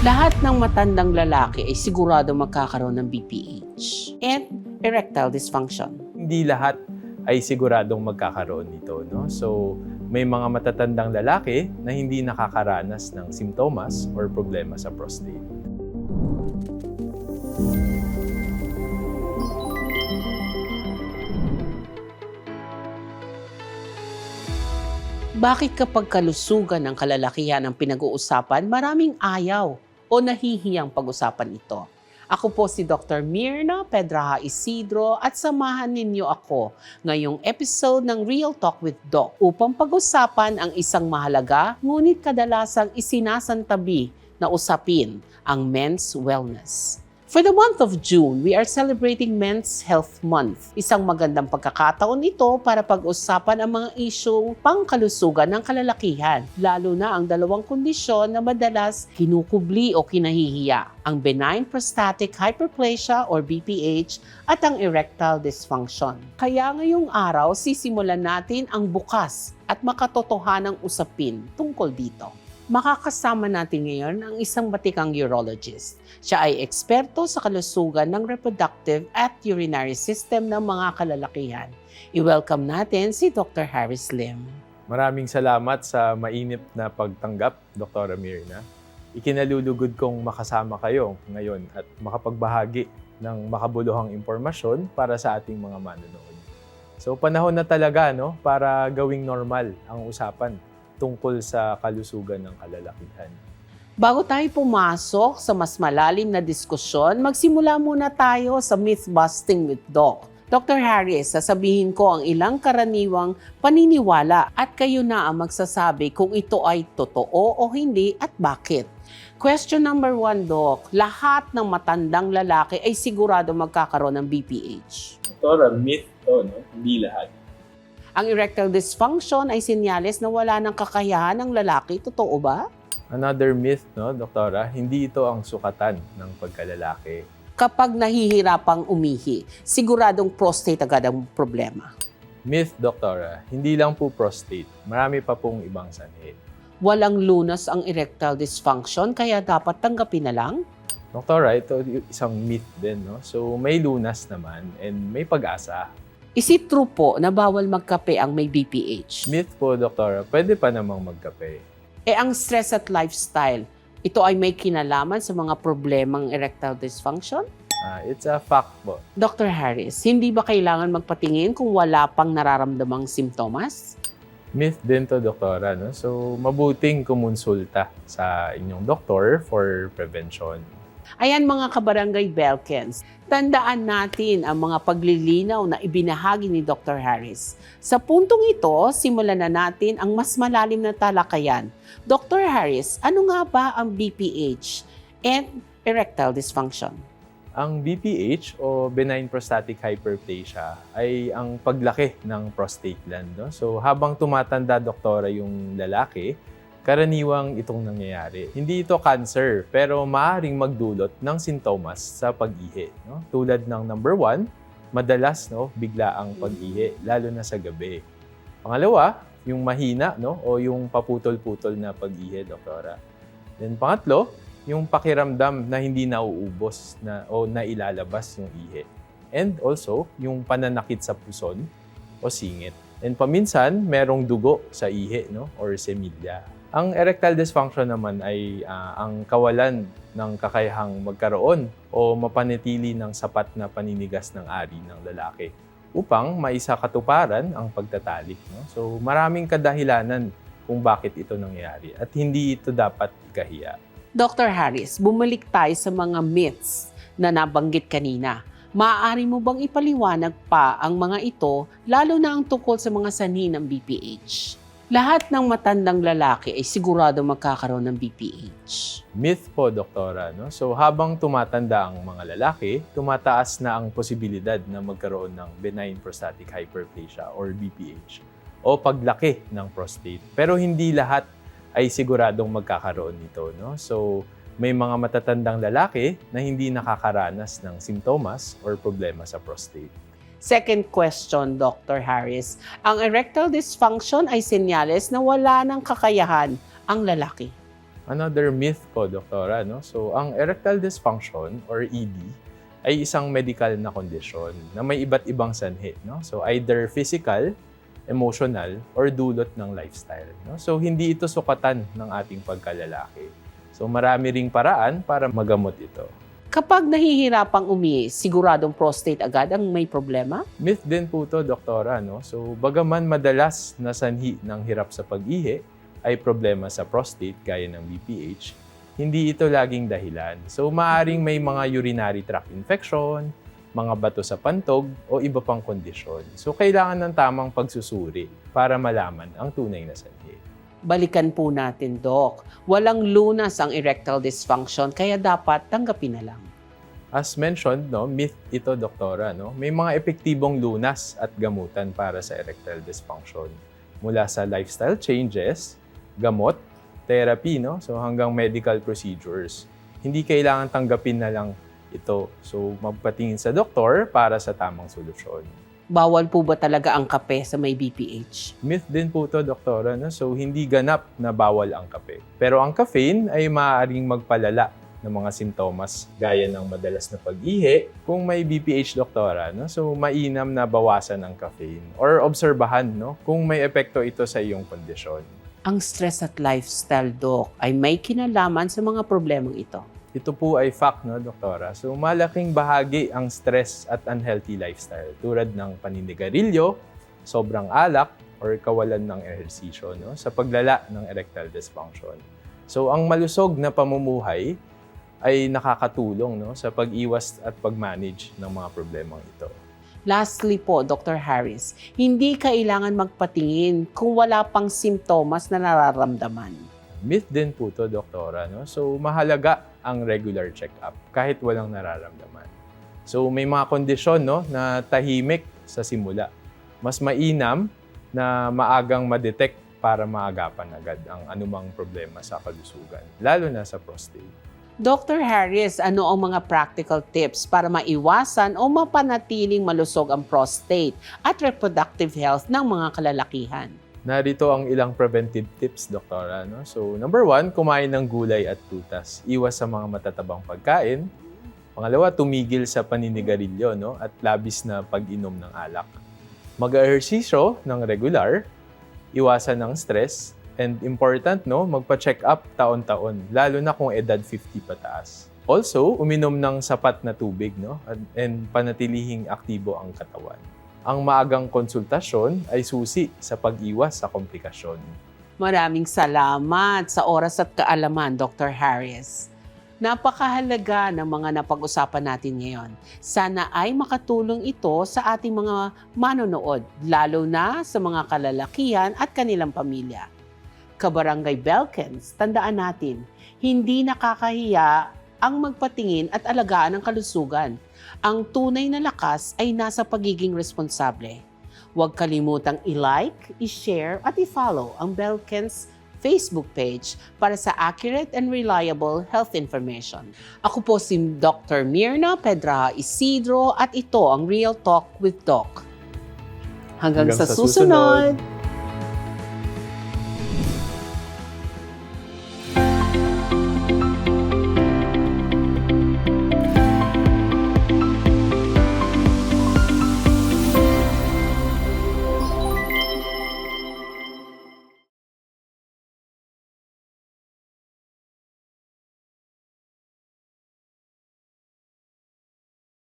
Lahat ng matandang lalaki ay sigurado magkakaroon ng BPH and erectile dysfunction. Hindi lahat ay siguradong magkakaroon nito. No? So, may mga matatandang lalaki na hindi nakakaranas ng simptomas or problema sa prostate. Bakit kapag kalusugan ng kalalakihan ang pinag-uusapan, maraming ayaw o nahihiyang pag-usapan ito? Ako po si Dr. Mirna Pedraha Isidro at samahan ninyo ako ngayong episode ng Real Talk with Doc upang pag-usapan ang isang mahalaga ngunit kadalasang isinasantabi na usapin, ang men's wellness. For the month of June, we are celebrating Men's Health Month. Isang magandang pagkakataon ito para pag-usapan ang mga isyong pangkalusugan ng kalalakihan, lalo na ang dalawang kondisyon na madalas kinukubli o kinahihiya, ang benign prostatic hyperplasia or BPH at ang erectile dysfunction. Kaya ngayong araw, sisimulan natin ang bukas at makatotohanang usapin tungkol dito. Makakasama natin ngayon ang isang batikang urologist. Siya ay eksperto sa kalusugan ng reproductive at urinary system ng mga kalalakihan. I-welcome natin si Dr. Harris Lim. Maraming salamat sa mainit na pagtanggap, Dr. Mirna. Ikinalulugod kong makasama kayo ngayon at makapagbahagi ng makabuluhang impormasyon para sa ating mga manonood. So panahon na talaga no para gawing normal ang usapan tungkol sa kalusugan ng kalalakihan. Bago tayo pumasok sa mas malalim na diskusyon, magsimula muna tayo sa myth-busting with Doc. Dr. Harris, sasabihin ko ang ilang karaniwang paniniwala at kayo na ang magsasabi kung ito ay totoo o hindi at bakit. Question number one, Doc. Lahat ng matandang lalaki ay sigurado magkakaroon ng BPH. Doktora, myth to, no? Hindi lahat. Ang erectile dysfunction ay senyales na wala ng kakayahan ng lalaki. Totoo ba? Another myth, no, Doktora, hindi ito ang sukatan ng pagkalalaki. Kapag nahihirapang umihi, siguradong prostate agad ang problema. Myth, Doktora, hindi lang po prostate, marami pa pong ibang sanhi. Walang lunas ang erectile dysfunction kaya dapat tanggapin na lang? Doktora, ito isang myth din, no? So, may lunas naman and may pag-asa. Is it true po na bawal magkape ang may BPH? Myth po, Doktora, pwede pa namang magkape. Eh ang stress at lifestyle, ito ay may kinalaman sa mga problemang erectile dysfunction? Ah, it's a fact po. Dr. Harris, hindi ba kailangan magpatingin kung wala pang nararamdamang simptomas? Myth din to, Doktora, no? So, mabuting kumonsulta sa inyong doktor for prevention. Ayan mga kabarangay Belkens, tandaan natin ang mga paglilinaw na ibinahagi ni Dr. Harris. Sa puntong ito, simulan na natin ang mas malalim na talakayan. Dr. Harris, ano nga ba ang BPH and erectile dysfunction? Ang BPH o benign prostatic hyperplasia ay ang paglaki ng prostate gland. No? So habang tumatanda doktora yung lalaki, karaniwang itong nangyayari. Hindi ito cancer, pero maaaring magdulot ng sintomas sa pag-ihi. No? Tulad ng number one, madalas no, bigla ang pag-ihi, lalo na sa gabi. Pangalawa, yung mahina no, o yung paputol-putol na pag-ihi, doktora. Then pangatlo, yung pakiramdam na hindi nauubos na, o nailalabas yung ihi. And also, yung pananakit sa puson o singit. And paminsan, merong dugo sa ihi no, or semilya. Ang erectile dysfunction naman ay ah, ang kawalan ng kakayahang magkaroon o mapanatili ng sapat na paninigas ng ari ng lalaki upang maisa katuparan ang pagtatalik. No? So maraming kadahilanan kung bakit ito nangyayari at hindi ito dapat ikahiya. Dr. Harris, bumalik tayo sa mga myths na nabanggit kanina. Maaari mo bang ipaliwanag pa ang mga ito, lalo na ang tungkol sa mga sanhi ng BPH? Lahat ng matandang lalaki ay sigurado magkakaroon ng BPH. Myth po, doktora. No? So habang tumatanda ang mga lalaki, tumataas na ang posibilidad na magkaroon ng benign prostatic hyperplasia or BPH o paglaki ng prostate. Pero hindi lahat ay siguradong magkakaroon nito. No? So may mga matatandang lalaki na hindi nakakaranas ng simptomas or problema sa prostate. Second question, Dr. Harris. Ang erectile dysfunction ay senyales na wala ng kakayahan ang lalaki. Another myth po, doktora, no? So, ang erectile dysfunction or ED ay isang medical na kondisyon na may iba't ibang sanhi, no? So, either physical, emotional, or dulot ng lifestyle, no? So, hindi ito sukatan ng ating pagkalalaki. So, marami ring paraan para magamot ito. Kapag nahihirapang umihi, siguradong prostate agad ang may problema? Myth din po to, doktora, no? So, bagaman madalas na sanhi ng hirap sa pag-ihi ay problema sa prostate gaya ng BPH, hindi ito laging dahilan. So, maaring may mga urinary tract infection, mga bato sa pantog, o iba pang kondisyon. So, kailangan ng tamang pagsusuri para malaman ang tunay na sanhi. Balikan po natin, Doc. Walang lunas ang erectile dysfunction, kaya dapat tanggapin na lang. As mentioned, no, myth ito, doktora, no? May mga epektibong lunas at gamutan para sa erectile dysfunction. Mula sa lifestyle changes, gamot, therapy, no? So hanggang medical procedures. Hindi kailangan tanggapin na lang ito. So magpatingin sa doktor para sa tamang solusyon. Bawal po ba talaga ang kape sa may BPH? Myth din po to, doktora, no? So hindi ganap na bawal ang kape. Pero ang caffeine ay maaaring magpalala ng mga sintomas gaya ng madalas na pag-ihi kung may BPH doktora no so mainam na bawasan ang caffeine or obserbahan no kung may epekto ito sa iyong kondisyon Ang stress at lifestyle, Doc, ay may kinalaman sa mga problemang ito. Ito po ay fact no doktora so malaking bahagi ang stress at unhealthy lifestyle tulad ng paninigarilyo sobrang alak or kawalan ng ehersisyo no sa paglala ng erectile dysfunction so ang malusog na pamumuhay ay nakakatulong no sa pag-iwas at pag-manage ng mga problemang ito. Lastly po, Dr. Harris, hindi kailangan magpatingin kung wala pang simptomas na nararamdaman. Myth din po to, doktora. No? So, mahalaga ang regular check-up kahit walang nararamdaman. So, may mga kondisyon no, na tahimik sa simula. Mas mainam na maagang ma-detect para maagapan agad ang anumang problema sa kalusugan, lalo na sa prostate. Dr. Harris, ano ang mga practical tips para maiwasan o mapanatiling malusog ang prostate at reproductive health ng mga kalalakihan? Narito ang ilang preventive tips, doktora. No? So, number one, kumain ng gulay at prutas. Iwas sa mga matatabang pagkain. Pangalawa, tumigil sa paninigarilyo no? at labis na pag-inom ng alak. Mag-ehersisyo ng regular. Iwasan ng stress. And important, no, magpa-check up taon-taon, lalo na kung edad 50 pataas. Also, uminom ng sapat na tubig no? and, and panatilihing aktibo ang katawan ang maagang konsultasyon ay susi sa pag-iwas sa komplikasyon. Maraming salamat sa oras at kaalaman, Dr. Harris. Napakahalaga ng mga napag-usapan natin ngayon. Sana ay makatulong ito sa ating mga manonood, lalo na sa mga kalalakihan at kanilang pamilya. Kabarangay Belkens, tandaan natin, hindi nakakahiya ang magpatingin at alagaan ang kalusugan. Ang tunay na lakas ay nasa pagiging responsable. Huwag kalimutang i-like, i-share at i-follow ang Belkens Facebook page para sa accurate and reliable health information. Ako po si Dr. Mirna Pedraha Isidro at ito ang Real Talk with Doc. Hanggang, Hanggang sa, sa susunod. susunod.